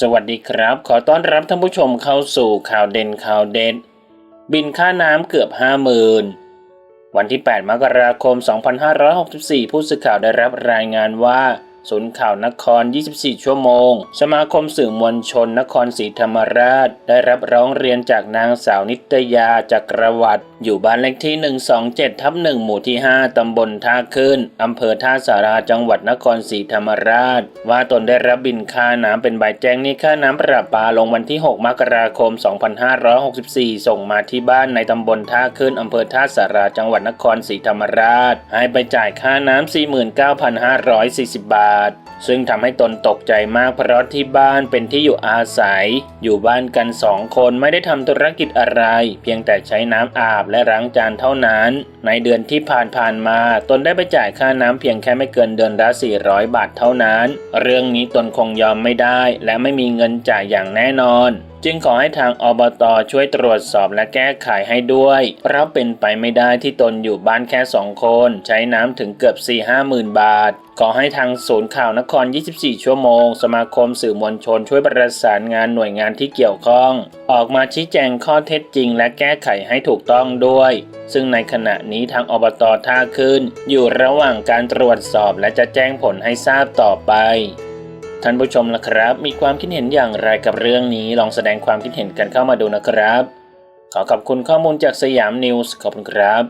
สวัสดีครับ ขอต้อนรับท่านผู้ชมเข้าสู่ข่าวเด่นข่าวเด็ด บินค่าน้ำเกือบ 50,000 วันที่ 8 มกราคม 2564 ผู้สื่อข่าวได้รับรายงานว่า ศูนย์ข่าวนคร 24 ชั่วโมง สมาคมสื่อมวลชนนครศรีธรรมราช ได้รับร้องเรียนจากนางสาวนิตยาจักรวัตรอยู่บ้านเลขที่ 127 ทับ 1 หมู่ที่ 5 ตำบลท่าขึ้น อำเภอท่าสาราจังหวัดนครศรีธรรมราช ว่าตนได้รับบินค่าน้ำเป็นใบแจ้งนี้ค่าน้ำประปาลงวันที่ 6 มกราคม 2564 ส่งมาที่บ้านในตำบลท่าขึ้น อำเภอท่าสาราจังหวัดนครศรีธรรมราช ให้ไปจ่ายค่าน้ำ 49,540 บาทซึ่งทำให้ตนตกใจมากเพราะที่บ้านเป็นที่อยู่อาศัย อยู่บ้านกันสองคนไม่ได้ทำธุรกิจอะไร เพียงแต่ใช้น้ำอาบและล้างจานเท่านั้น ในเดือนที่ผ่านผ่านๆมาตนได้ไปจ่ายค่าน้ำเพียงแค่ไม่เกินเดือนละ 400 บาทเท่านั้น เรื่องนี้ตนคงยอมไม่ได้ และไม่มีเงินจ่ายอย่างแน่นอน จึงขอให้ทางอบตช่วยตรวจสอบและแก้ไขให้ด้วย เพราะเป็นไปไม่ได้ที่ตนอยู่บ้านแค่สองคน ใช้น้ำถึงเกือบ 4 5หมื่นบาท ขอให้ทางศูนย์ข่าวนคร 24 ชั่วโมง สมาคมสื่อมวลชนช่วยประสานงานหน่วยงานที่เกี่ยวข้อง ออกมาชี้แจงข้อเท็จจริง และแก้ไขให้ถูกต้องด้วย ซึ่งในขณะนี้ทางอบตท่าขึ้น อยู่ระหว่างการตรวจสอบและจะแจ้งผลให้ทราบต่อไป ท่านผู้ชมล่ะครับ มีความคิดเห็นอย่างไรกับเรื่องนี้ลองแสดงความคิดเห็นกันเข้ามาดูนะครับ ขอขอบคุณข้อมูลจากสยามนิวส์ขอบคุณครับ